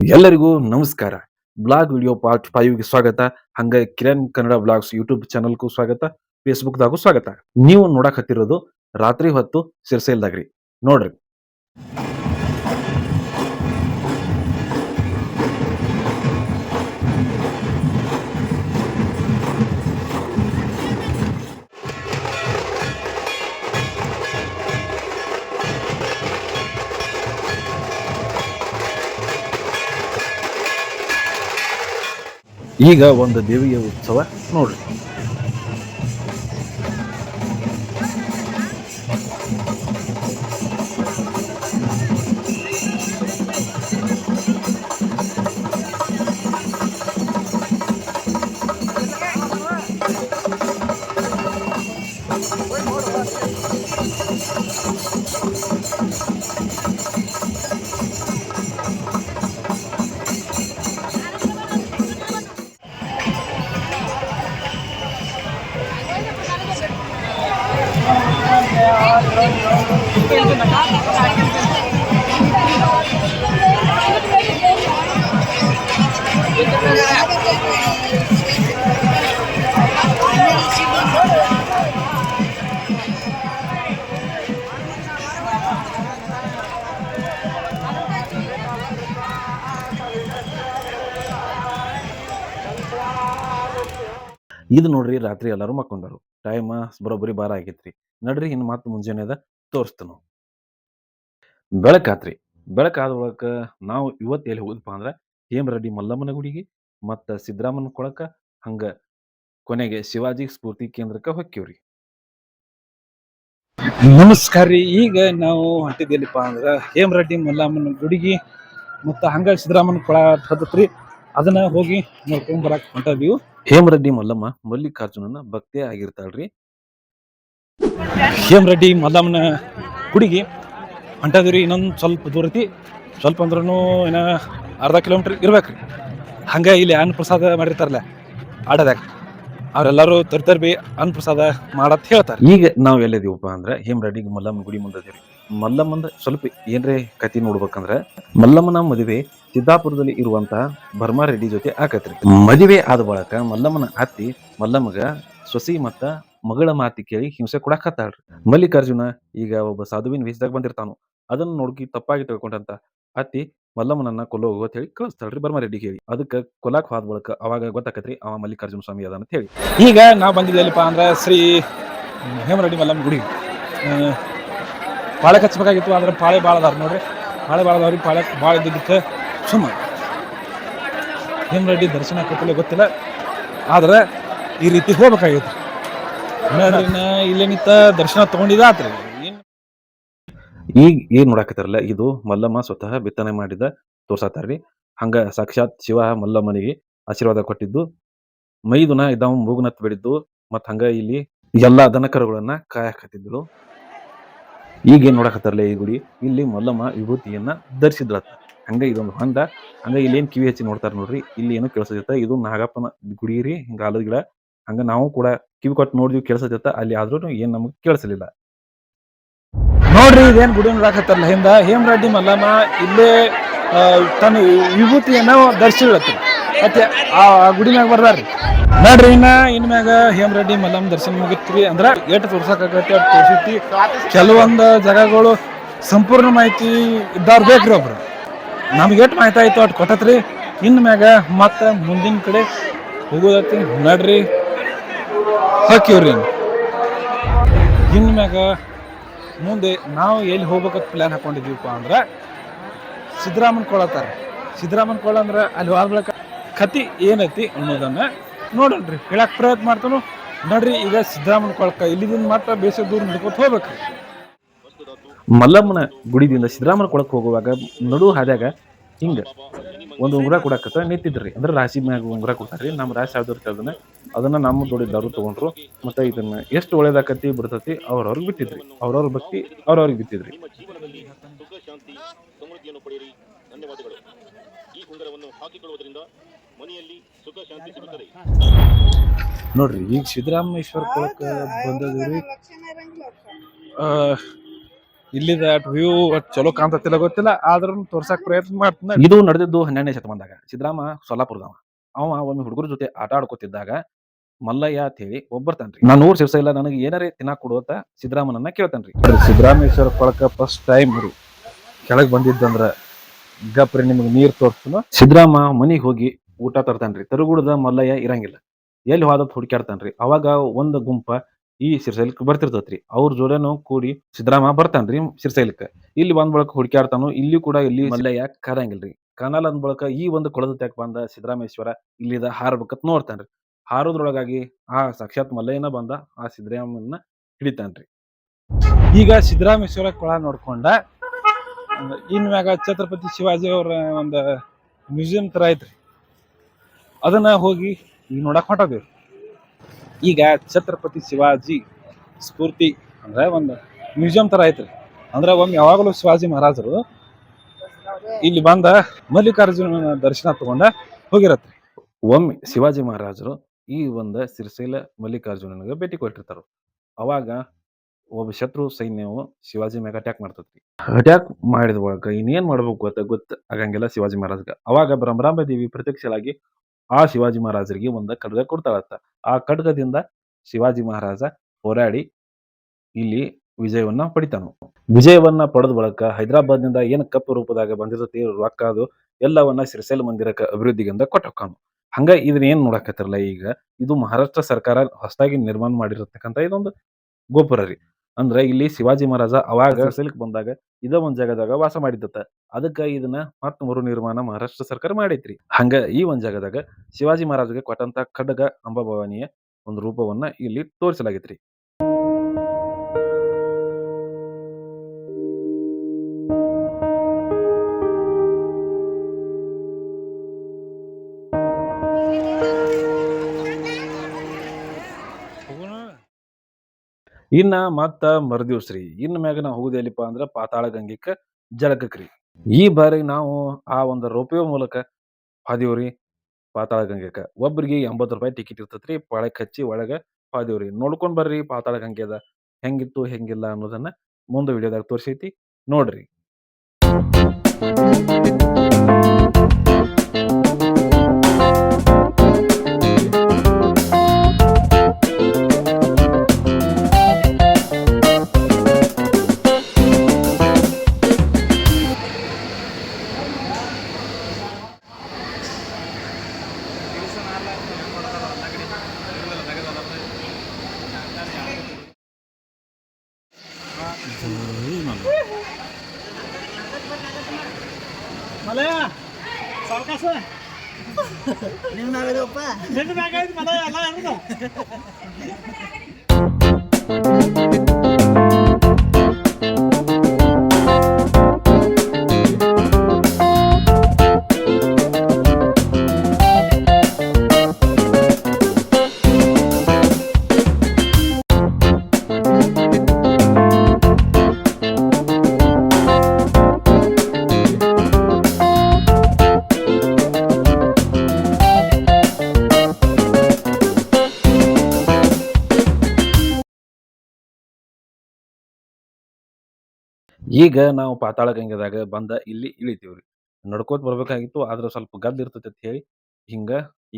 ಎಲ್ಲರಿಗೂ ನಮಸ್ಕಾರ. Blog video part ಫೈವ್ಗೆ ಸ್ವಾಗತ. ಹಂಗ ಕಿರಣ್ ಕನ್ನಡ ಬ್ಲಾಗ್ಸ್ ಯೂಟ್ಯೂಬ್ ಚಾನಲ್ಗೂ ಸ್ವಾಗತ. ಫೇಸ್ಬುಕ್ದಾಗೂ ಸ್ವಾಗತ. ನೀವು ನೋಡಕ್ ಹತ್ತಿರೋದು ರಾತ್ರಿ ಹೊತ್ತು ಸಿರ್ಸೇಲ್ದಾಗ್ರಿ. ನೋಡ್ರಿ. ಈಗ ಒಂದು ದೇವಿಯ ಉತ್ಸವ ನೋಡ್ರಿ. ಇದು ನೋಡ್ರಿ ರಾತ್ರಿ ಎಲ್ಲರೂ ಮಕ್ಕೊಂಡರು. ಟೈಮ್ ಬರೋಬ್ಬರಿ ಬಾರ ಆಗೈತ್ರಿ. ನಡ್ರಿ ಇನ್ನು ಮತ್ತೆ ಮುಂಜಾನೆದ ತೋರಿಸ್ತನು ಬೆಳಕಾತ್ರಿ. ಬೆಳಕಾದ ಒಳಕ ನಾವು ಇವತ್ತು ಎಲ್ಲಿ ಹೋದ್ಪ ಅಂದ್ರ ಹೇಮರೆಡ್ಡಿ ಮಲ್ಲಮ್ಮನ ಗುಡಿಗೆ ಮತ್ತ ಸಿದ್ದರಾಮನ ಕೊಳಕ ಹಂಗ ಕೊನೆಗೆ ಶಿವಾಜಿ ಸ್ಫೂರ್ತಿ ಕೇಂದ್ರಕ್ಕೆ ಹೊಕ್ಕಿವ್ರಿ. ನಮಸ್ಕಾರ ರೀ. ಈಗ ನಾವು ಹೊಂಟಿದ್ದೆಲ್ಲಿಪ್ಪ ಅಂದ್ರೆ ಹೇಮರೆಡ್ಡಿ ಮಲ್ಲಮ್ಮನ ಗುಡಿಗೆ ಮತ್ತ ಹಂಗ ಸಿದ್ದರಾಮನ ಕೊಳ ಹತ್ತತ್ರಿ ಅದನ್ನ ಹೋಗಿ ನೋಡ್ಕೊಂಡ್ ಬರಕ್ ಹೊಂಟದೀವಿ. ಹೇಮರೆಡ್ಡಿ ಮಲ್ಲಮ್ಮ ಮಲ್ಲಿಕಾರ್ಜುನನ ಭಕ್ತೇ ಆಗಿರ್ತಾಳ್ರಿ. ಹೇಮರೆಡ್ಡಿ ಮಲ್ಲಮ್ಮನ ಗುಡಿಗೆ ಹೊಂಟದೀವಿ ರೀ ಇನ್ನೊಂದು ಸ್ವಲ್ಪ ದೂರ ಐತಿ. ಸ್ವಲ್ಪ ಅಂದ್ರೂ ಏನ ಅರ್ಧ ಕಿಲೋಮೀಟ್ರ್ ಇರ್ಬೇಕು ರೀ ಹಂಗೆ ಇಲ್ಲಿ ಅನ್ನ ಪ್ರಸಾದ ಮಾಡಿರ್ತಾರಲ್ಲ ಆಡೋದಾಗ ಅವರೆಲ್ಲರೂ ತರ್ತಾರೆ ಬಿ ಅನ್ನ ಪ್ರಸಾದ ಮಾಡತ್ ಹೇಳ್ತಾರೆ. ಈಗ ನಾವು ಎಲ್ಲಿದೀವಪ್ಪ ಅಂದ್ರೆ ಹೇಮರೆಡ್ಡಿ ಮಲ್ಲಮ್ಮ ಗುಡಿ ಮುಂದದಿರಿ ಮಲ್ಲಮ್ಮಂದ ಸ್ವಲ್ಪ ಏನ್ರೆ ಕತಿ ನೋಡ್ಬೇಕಂದ್ರೆ, ಮಲ್ಲಮ್ಮನ ಮದುವೆ ಸಿದ್ದಾಪುರದಲ್ಲಿ ಇರುವಂತ ಬರ್ಮಾರೆಡ್ಡಿ ಜೊತೆ ಆಕತ್ರಿ. ಮದುವೆ ಆದ ಬಳಿಕ ಮಲ್ಲಮ್ಮನ ಅತ್ತಿ ಮಲ್ಲಮ್ಮಗ ಸೊಸಿ ಮತ್ತ ಮಗಳ ಮಾತಿ ಕೇಳಿ ಹಿಂಸೆ ಕೊಡಾಕತ್ತಾಳ್ರಿ. ಮಲ್ಲಿಕಾರ್ಜುನ ಈಗ ಒಬ್ಬ ಸಾಧುವಿನ ವೇಷದಾಗ ಬಂದಿರ್ತಾನು. ಅದನ್ನ ನೋಡ್ಕಿ ತಪ್ಪಾಗಿ ತಿಳ್ಕೊಂಡಂತ ಅತ್ತಿ ಮಲ್ಲಮ್ಮನನ್ನ ಕೊಲ್ಲೋ ಅಂತ ಹೇಳಿ ಕಳಿಸ್ತಾಳ್ರಿ ಬರ್ಮಾರೆಡ್ಡಿ ಹೇಳಿ. ಅದಕ್ಕೆ ಕೊಲಾಕ್ ಹೋದ ಬಳಕ ಅವಾಗ ಗೊತ್ತಾಕತ್ರಿ ಅವ ಮಲ್ಲಿಕಾರ್ಜುನ ಸ್ವಾಮಿ ಅದ ಅಂತ ಹೇಳಿ. ಈಗ ನಾವು ಬಂದಿದ್ದೆಲ್ಲಪ್ಪ ಅಂದ್ರೆ ಶ್ರೀ ಹೇಮರೆಡ್ಡಿ ಮಲ್ಲಮ್ಮ ಗುಡಿ. ಪಾಳೆ ಕಚ್ಚಬೇಕಾಗಿತ್ತು ಆದ್ರೆ ಪಾಳೆ ಭಾಳ ಅದಾರ ನೋಡ್ರಿ. ಪಾಳೆ ಭಾಳ ಅದಾವ್ರಿ ಪಾಳೆ ಭಾಳ ಇದ್ದಿದ್ದಕ್ಕೆ ಸುಮ್ಮ. ಹೇಮರೆಡ್ಡಿ ದರ್ಶನ ಕೊಟ್ಟಿಲ್ಲ ಗೊತ್ತಿಲ್ಲ. ಆದ್ರೆ ಈ ರೀತಿ ಹೋಗ್ಬೇಕಾಗಿತ್ತು. ನೋಡ್ರಿ ನಾ ಇಲ್ಲೇ ನಿಂತ ದರ್ಶನ ತಗೊಂಡಿದ ಏನ್ ಈಗ ಏನ್ ನೋಡಾಕತ್ತಾರಲ್ಲ, ಇದು ಮಲ್ಲಮ್ಮ ಸ್ವತಃ ಬಿತ್ತನೆ ಮಾಡಿದ ತೋರ್ಸಾತಾರ್ರಿ ಹಂಗ ಸಾಕ್ಷಾತ್ ಶಿವ ಮಲ್ಲಮ್ಮನಿಗೆ ಆಶೀರ್ವಾದ ಕೊಟ್ಟಿದ್ದು ಮೈದುನ ಇದಾವ ಮೂಗುನತ್ ಬಿಡಿದ್ದು ಮತ್ ಹಂಗ ಇಲ್ಲಿ ಎಲ್ಲಾ ದನಕರುಗಳನ್ನ ಕಾಯಕತ್ತಿದ್ಳು ಈಗ ಏನ್ ನೋಡಾಕತ್ತಾರಲ್ಲ ಈ ಗುಡಿ, ಇಲ್ಲಿ ಮಲ್ಲಮ್ಮ ವಿಭೂತಿಯನ್ನ ಧರಿಸಿದ್ರ ಹಂಗ ಇದೊಂದು ಹೊಂದ, ಹಂಗ ಇಲ್ಲಿ ಏನ್ ಕಿವಿ ಹಚ್ಚಿ ನೋಡ್ತಾರ ನೋಡ್ರಿ, ಇಲ್ಲಿ ಏನೋ ಕೇಳಿಸತ್ತ ಇದು ನಾಗಪ್ಪನ ಗುಡಿ ರೀ, ಹಿಂಗ ಆಲದ ಗಿಡ. ಹಂಗ ನಾವು ಕೂಡ ಕಿವಿ ಕೊಟ್ಟು ನೋಡಿದ್ವಿ ಕೇಳಿಸತ್ತ ಅಲ್ಲಿ ಆದ್ರೂ ಏನ್ ನಮಗೆ ಕೇಳಿಸಲಿಲ್ಲ. ನೋಡ್ರಿ, ಇದೇನ್ ಗುಡಿ ನೋಡಾಕತ್ತಾರಲ್ಲ ಹಿಂದ ಹೇಮರೆಡ್ಡಿ ಮಲ್ಲಮ್ಮ ಇಲ್ಲೇ ತನ್ನ ವಿಭೂತಿಯನ್ನ ಧರಿಸಿಳತ್ತಿ ಮತ್ತೆ ಆ ಗುಡಿ ಮ್ಯಾಗ ಬರ್ದಾರ್ರಿ. ನೋಡ್ರಿ, ಇನ್ನ ಇನ್ ಮ್ಯಾಗ ಹೇಮರೆಡ್ಡಿ ಮಲ್ಲಮ್ಮ ದರ್ಶನ ಮುಗಿತ್ರಿ ಅಂದ್ರ ಏಟ್ ತೋರ್ಸಕ್ಕಾಗತ್ತೆ ಅಟ್ ತೋರ್ಸೈತಿ ಕೆಲವೊಂದು ಜಾಗಗಳು ಸಂಪೂರ್ಣ ಮಾಹಿತಿ ಇದ್ದಾರ ಬೇಕ್ರಿ ಒಬ್ರು. ನಮ್ಗೆ ಎಷ್ಟು ಮಾಹಿತಿ ಆಯ್ತು ಅಟ್ ಕೊಟ್ಟತ್ರಿ. ಇನ್ ಮ್ಯಾಗ ಮತ್ತ ಮುಂದಿನ ಕಡೆ ಹೋಗೋದತ್ತಿ ನಡ್ರಿ. ಹಾಕಿವ್ರಿ ಇನ್ನು ಮ್ಯಾಗ ಮುಂದೆ ನಾವು ಎಲ್ಲಿ ಹೋಗ್ಬೇಕಂತ ಪ್ಲ್ಯಾನ್ ಹಾಕೊಂಡಿದ್ದೀವಪ್ಪ ಅಂದ್ರೆ ಸಿದ್ದರಾಮನ್ ಕೊಳತಾರ ಸಿದ್ದರಾಮನ್ ಕೊಳ ಅಂದ್ರೆ ಅಲ್ಲಿ ಹೋಗ್ಬೇಕ ಕತಿ ಏನೈತಿ ಅನ್ನೋದನ್ನು ನೋಡೋಣ್ರಿ. ಹೇಳಕ್ಕೆ ಪ್ರಯತ್ನ ಮಾಡ್ತಾನು. ನೋಡ್ರಿ, ಈಗ ಸಿದ್ದರಾಮನ್ ಕೊಳಕ ಇಲ್ಲಿದಿಂದ ಮಾತ್ರ ಬೇಸ ದೂರ ನಡ್ಕೊತ ಹೋಗ್ಬೇಕು ಮಲ್ಲಮ್ಮನ ಗುಡಿದಿಂದ ಸಿದ್ದರಾಮನ ಕೊಳಕ್ಕೆ ಹೋಗುವಾಗ ನಡು ಹಾದ್ಯಾಗ ಹಿಂಗ ಒಂದು ಉಂಗುರ ಕೊಡಕತ್ತ ನಿಂತಿದ್ರಿ. ಅಂದ್ರೆ ರಾಶಿ ಮ್ಯಾಗ ಉಂಗುರ ಕೊಡ್ತಾರ್ರಿ ನಮ್ಮ ರಾಶಿ ಯಾವ್ದು ಇರ್ತದೆ ಅದನ್ನ ಅದನ್ನ ನಮ್ಮ ದೊಡ್ಡಿದ್ದಾರು ತಗೊಂಡ್ರು. ಮತ್ತೆ ಇದನ್ನ ಎಷ್ಟು ಒಳ್ಳೇದಾಕತಿ ಬಿಡ್ತತಿ ಅವ್ರವ್ರಿಗೆ ಬಿಟ್ಟಿದ್ರಿ ಅವ್ರವ್ರ ಭಕ್ತಿ ಅವ್ರವ್ರಿಗೆ ಬಿತ್ತಿದ್ರಿ. ನಿಮ್ಮ ಜೀವನದಲ್ಲಿ ಸುಖ ಶಾಂತಿ ಸಮೃದ್ಧಿಯನ್ನು ಪಡೆಯಿರಿ ಧನ್ಯವಾದಗಳು ಈ ಉಂಗುರವನ್ನು ಹಾಕಿಕೊಳ್ಳುವುದರಿಂದ ಮನೆಯಲ್ಲಿ ಸುಖ ಶಾಂತಿ ಸಿಗುತ್ತದೆ ನೋಡ್ರಿ ಈಗ ಸಿದ್ದರಾಮೇಶ್ವರ ಕೊಳಕ ಬಂದದ್ರಿ ಆ, ಇಲ್ಲಿದ ವ್ಯೂ ಚಲೋ ಕಾಣ್ತತಿಲ್ಲ ಗೊತ್ತಿಲ್ಲ ಆದ್ರೂ ತೋರ್ಸಕ್ ಪ್ರಯತ್ನ ಮಾಡ್ತೀನಿ. ಇದು ನಡೆದಿದ್ದು ಹನ್ನೆರಡನೇ ಶತಮಾನದಾಗ. ಸಿದ್ದರಾಮ ಸೊಲ್ಲಾಪುರದವ ಅವ ಒಮ್ಮೆ ಹುಡುಗರ ಜೊತೆ ಆಟ ಆಡ್ಕೋತಿದ್ದಾಗ ಮಲ್ಲಯ್ಯ ಅಂತ ಹೇಳಿ ಒಬ್ಬರ್ತಾನ್ರಿ ನಾನು ಊರ್ ಸಿರ್ಸ ಇಲ್ಲ ನನಗೆ ಏನಾರೇ ಕೊಡು ಅಂತ ಸಿದ್ದರಾಮನನ್ನ ಕೇಳ್ತಾನ್ರಿ. ಸಿದ್ದರಾಮೇಶ್ವರ ಕೊಳಕ ಫಸ್ಟ್ ಟೈಮ್ ರೀ. ಕೆಳಗ್ ಬಂದಿದ್ದಂದ್ರ ಗಪ್ರಿ ನಿಮ್ಗೆ ನೀರ್ ತೋರ್ಸ್ತಾನ. ಸಿದ್ದರಾಮ ಮನಿಗ್ ಹೋಗಿ ಊಟ ತರ್ತಾನ್ರಿ. ತರುಗುಡದ ಮಲ್ಲಯ್ಯ ಇರಂಗಿಲ್ಲ. ಎಲ್ಲಿ ಹೋದ ಹುಡುಕ್ಯಾಡ್ತಾನ್ರಿ. ಅವಾಗ ಒಂದ್ ಗುಂಪ ಈ ಸಿರ್ಸೈಲಕ್ ಬರ್ತಿರ್ತೈತ್ರಿ. ಅವ್ರ ಜೋಡೇನು ಕೂಡಿ ಸಿದ್ದರಾಮ ಬರ್ತಾನ್ರಿ ಸಿರ್ಸೈಲಕ್ಕ. ಇಲ್ಲಿ ಬಂದ್ ಬಳಕ ಹುಡುಕ್ಯಾಡ್ತಾನು ಇಲ್ಲಿ ಕೂಡ ಇಲ್ಲಿ ಮಲ್ಲಯ್ಯ ಕಾದಂಗಿಲ್ರಿ. ಕನಲ್ ಅಂದ ಬಳಕ ಈ ಒಂದು ಕೊಳದ ತೆಕ್ ಬಂದ ಸಿದ್ದರಾಮೇಶ್ವರ ಇಲ್ಲಿದ ಹಾರ್ಬೇಕತ್ ನೋಡ್ತಾನ್ರಿ. ಹಾರೋದ್ರೊಳಗಾಗಿ ಆ ಸಾಕ್ಷಾತ್ ಮಲ್ಲಯ್ಯನ ಬಂದ ಆ ಸಿದ್ದರಾಮನ್ನ ಹಿಡಿತಾನ್ರಿ. ಈಗ ಸಿದ್ದರಾಮೇಶ್ವರ ಕೊಳ ನೋಡ್ಕೊಂಡ ಇನ್ಮ್ಯಾಗ ಇನ್ ಮ್ಯಾಗ ಛತ್ರಪತಿ ಶಿವಾಜಿ ಅವರ ಒಂದು ಮ್ಯೂಸಿಯಂ ತರ ಐತ್ರಿ. ಅದನ್ನ ಹೋಗಿ ಈಗ ನೋಡಕ್ ಹೊಂಟದೇವ್ರಿ ಈಗ ಛತ್ರಪತಿ ಶಿವಾಜಿ ಸ್ಫೂರ್ತಿ ಅಂದ್ರೆ ಒಂದು ಮ್ಯೂಸಿಯಂ ತರ ಐತ್ರಿ. ಅಂದ್ರೆ ಒಮ್ಮೆ ಯಾವಾಗಲೂ ಶಿವಾಜಿ ಮಹಾರಾಜರು ಇಲ್ಲಿ ಬಂದ ಮಲ್ಲಿಕಾರ್ಜುನ ದರ್ಶನ ತಗೊಂಡ ಹೋಗಿರತ್ರಿ ಒಮ್ಮೆ ಶಿವಾಜಿ ಮಹಾರಾಜರು ಈ ಒಂದು ಸಿರಿಸೈಲ ಮಲ್ಲಿಕಾರ್ಜುನನಿಗೆ ಭೇಟಿ ಕೊಟ್ಟಿರ್ತಾರ. ಅವಾಗ ಒಬ್ಬ ಶತ್ರು ಸೈನ್ಯವು ಶಿವಾಜಿ ಮ್ಯಾಗ ಅಟ್ಯಾಕ್ ಮಾಡ್ತತಿ ಅಟ್ಯಾಕ್ ಮಾಡಿದ ಒಳಗ ಇನ್ನೇನ್ ಮಾಡ್ಬೇಕು ಗೊತ್ತ ಗೊತ್ತ ಆಗಂಗಿಲ್ಲ ಶಿವಾಜಿ ಮಹಾರಾಜ್ಗ. ಅವಾಗ ಬ್ರಹ್ಮರಾಂಬ ದೇವಿ ಪ್ರತ್ಯಕ್ಷಲಾಗಿ ಆ ಶಿವಾಜಿ ಮಹಾರಾಜರಿಗೆ ಒಂದು ಖಡ್ಗ ಕೊಡ್ತಾಳತ್ತ ಆ ಖಡ್ಗದಿಂದ ಶಿವಾಜಿ ಮಹಾರಾಜ ಹೋರಾಡಿ ಇಲ್ಲಿ ವಿಜಯವನ್ನ ಪಡಿತಾನು. ವಿಜಯವನ್ನ ಪಡೆದ ಬಳಿಕ ಹೈದರಾಬಾದ್ನಿಂದ ಏನ್ ಕಪ್ಪು ರೂಪದಾಗ ಬಂದಿರುತ್ತೆ ರೊಕ್ಕ ಅದು ಎಲ್ಲವನ್ನ ಸಿರಿಸೆಲ್ ಮಂದಿರಕ್ಕೆ ಅಭಿವೃದ್ಧಿಗಿಂದ ಕೊಟ್ಟಕ್ಕಾನು. ಹಂಗ ಇದನ್ನ ಏನ್ ನೋಡಕತ್ತಿರಲ್ಲ ಈಗ, ಇದು ಮಹಾರಾಷ್ಟ್ರ ಸರ್ಕಾರ ಹೊಸದಾಗಿ ನಿರ್ಮಾಣ ಮಾಡಿರತಕ್ಕಂತ ಇದೊಂದು ಗೋಪುರ ರೀ. ಅಂದ್ರ ಇಲ್ಲಿ ಶಿವಾಜಿ ಮಹಾರಾಜ ಅವಾಗ ಸಿಲ್ಕ್ ಬಂದಾಗ ಇದ ಒಂದ್ ಜಾಗದಾಗ ವಾಸ ಮಾಡಿದ್ದತ್ತ. ಅದಕ್ಕ ಇದನ್ನ ಮತ್ ಮರು ನಿರ್ಮಾಣ ಮಹಾರಾಷ್ಟ್ರ ಸರ್ಕಾರ ಮಾಡೈತ್ರಿ. ಹಂಗ ಈ ಒಂದ್ ಜಾಗದಾಗ ಶಿವಾಜಿ ಮಹಾರಾಜಗೆ ಕೊಟ್ಟಂತ ಖಡ್ಗ ಅಂಬಭವಾನಿಯ ಒಂದು ರೂಪವನ್ನ ಇಲ್ಲಿ ತೋರಿಸಲಾಗೈತ್ರಿ. ಇನ್ನ ಮತ್ತ ಮರುದಿವ್ಸ್ರಿ ಇನ್ನ ಮ್ಯಾಗ ನಾವು ಹೋಗುದು ಎಲ್ಲಿಪ್ಪ ಅಂದ್ರ ಪಾತಾಳ ಗಂಗಿಕ ಜಲಕಕ್ರಿ ಈ ಬಾರಿ ನಾವು ಆ ಒಂದು ರೋಪಿಯೋ ಮೂಲಕ ಹಾದಿವ್ರಿ ಪಾತಾಳ ಗಂಗೆಕ ಒಬ್ರಿಗೆ ಎಂಬತ್ತು ರೂಪಾಯಿ ಟಿಕೆಟ್ ಇರ್ತೈತ್ರಿ ಪಳಕ್ ಹಚ್ಚಿ ಒಳಗ ಹಾದಿವ್ರಿ ನೋಡ್ಕೊಂಡ್ ಬರ್ರಿ ಪಾತಾಳ ಗಂಗೆದ ಹೆಂಗಿತ್ತು ಹೆಂಗಿಲ್ಲ ಅನ್ನೋದನ್ನ ಮುಂದೆ ವಿಡಿಯೋದಾಗ ತೋರಿಸೈತಿ, ನೋಡ್ರಿ. ಮಲಯ ಸಾವಕಾಶ ನಿಮ್ಮ ಮ್ಯಾಗ ಐತಿ ಮಲಯ ಎಲ್ಲ ಈಗ ನಾವು ಪಾತಾಳ ಗಂಗೆದಾಗ ಬಂದ ಇಲ್ಲಿ ಇಳಿತೀವ್ರಿ. ನಡ್ಕೋತ ಬರ್ಬೇಕಾಗಿತ್ತು, ಆದ್ರೆ ಸ್ವಲ್ಪ ಗದ್ದ ಇರ್ತೈತಿ ಅಂತ ಹೇಳಿ ಹಿಂಗ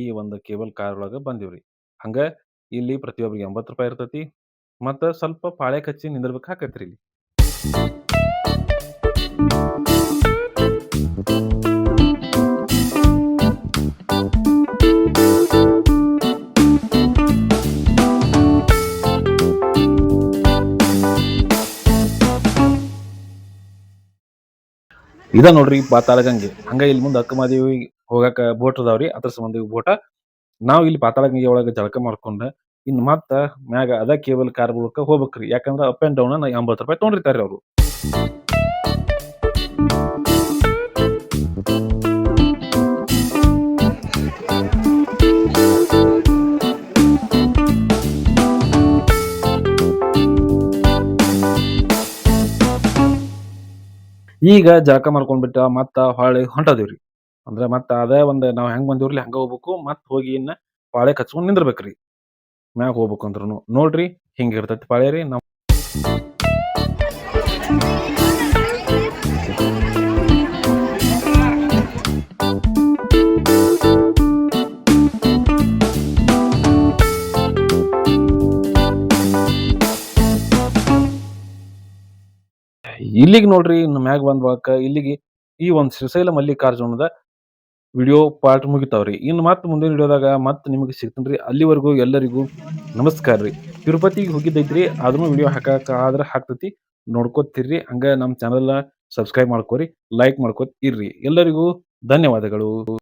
ಈ ಒಂದು ಕೇಬಲ್ ಕಾರ್ ಒಳಗ ಬಂದಿವ್ರಿ. ಹಂಗ ಇಲ್ಲಿ ಪ್ರತಿಯೊಬ್ಬರಿಗೆ ಎಂಬತ್ತು ರೂಪಾಯಿ ಇರ್ತೈತಿ, ಮತ್ತ ಸ್ವಲ್ಪ ಪಾಳೆ ಕಚ್ಚಿ ನಿಂದಿರ್ಬೇಕಾಕತ್ರಿ ಇಲ್ಲಿ. ಇದ ನೋಡ್ರಿ ಪಾತಾಳ ಗಂಗೆ ಹಂಗ ಇಲ್ಲಿ ಮುಂದೆ ಅಕ್ಕಮಾದೇವಿ ಹೋಗಾಕ ಬೋಟ್ ಅದಾವ್ರಿ, ಅದ್ರ ಸಂಬಂಧ ಬೋಟ. ನಾವ್ ಇಲ್ಲಿ ಪಾತಾಳ ಗಂಗೆ ಒಳಗ ಜಳಕ ಮಾಡ್ಕೊಂಡ ಇನ್ ಮತ್ತ ಮ್ಯಾಗ ಅದ ಕೇಬಲ್ ಕಾರ್ ಮೂಲಕ ಹೋಗ್ಬೇಕ್ರಿ. ಯಾಕಂದ್ರ ಅಪ್ ಅಂಡ್ ಡೌನ್ ಎಂಬತ್ತು ರೂಪಾಯಿ ತೊಗೊಂಡಿರ್ತಾರ್ರಿ ಅವ್ರು. ಈಗ ಜಳಕ ಮಾಡ್ಕೊಂಡ್ಬಿಟ್ಟ ಮತ್ತ ಹೊಳೆ ಹೊಂಟದಿವ್ರಿ. ಅಂದ್ರ ಮತ್ತ ಅದೇ ಒಂದ್ ನಾವ್ ಹೆಂಗ್ ಬಂದಿವ್ರಿ ಹಂಗ ಹೋಗ್ಬೇಕು ಮತ್ ಹೋಗಿ ಇನ್ನ ಪಾಳೆ ಕಚ್ಕೊಂಡ್ ನಿಂದಿರ್ಬೇಕ್ರಿ. ಮ್ಯಾಗ ಹೋಗ್ಬೇಕು ಅಂದ್ರುನು. ನೋಡ್ರಿ, ಹಿಂಗ ಇರ್ತೈತಿ ಪಾಳೆ ರೀ ನಾವ್ ಇಲ್ಲಿಗೆ ನೋಡ್ರಿ, ಇನ್ನು ಮ್ಯಾಗ ಬಂದ ಇಲ್ಲಿಗೆ ಈ ಒಂದು ಶ್ರೀಶೈಲ ಮಲ್ಲಿಕಾರ್ಜುನದ ವಿಡಿಯೋ ಪಾರ್ಟ್ ಮುಗಿತಾವ್ರಿ. ಇನ್ನು ಮತ್ತೆ ಮುಂದಿನ ವಿಡಿಯೋದಾಗ ಮತ್ತೆ ನಿಮಗೆ ಸಿಗ್ತೀನಿ ಅಲ್ಲಿವರೆಗೂ ಎಲ್ಲರಿಗೂ ನಮಸ್ಕಾರ ರೀ ತಿರುಪತಿಗೆ ಹೋಗಿದ್ದೈತ್ರಿ ಅದನ್ನು ವಿಡಿಯೋ ಹಾಕಕ್ಕ ಆದ್ರೆ ಹಾಕ್ತೈತಿ ನೋಡ್ಕೋತಿರ್ರಿ ಹಂಗ ನಮ್ಮ ಚಾನಲ್ನ ಸಬ್ಸ್ಕ್ರೈಬ್ ಮಾಡ್ಕೋರಿ, ಲೈಕ್ ಮಾಡ್ಕೋತ ಇರ್ರಿ ಎಲ್ಲರಿಗೂ ಧನ್ಯವಾದಗಳು.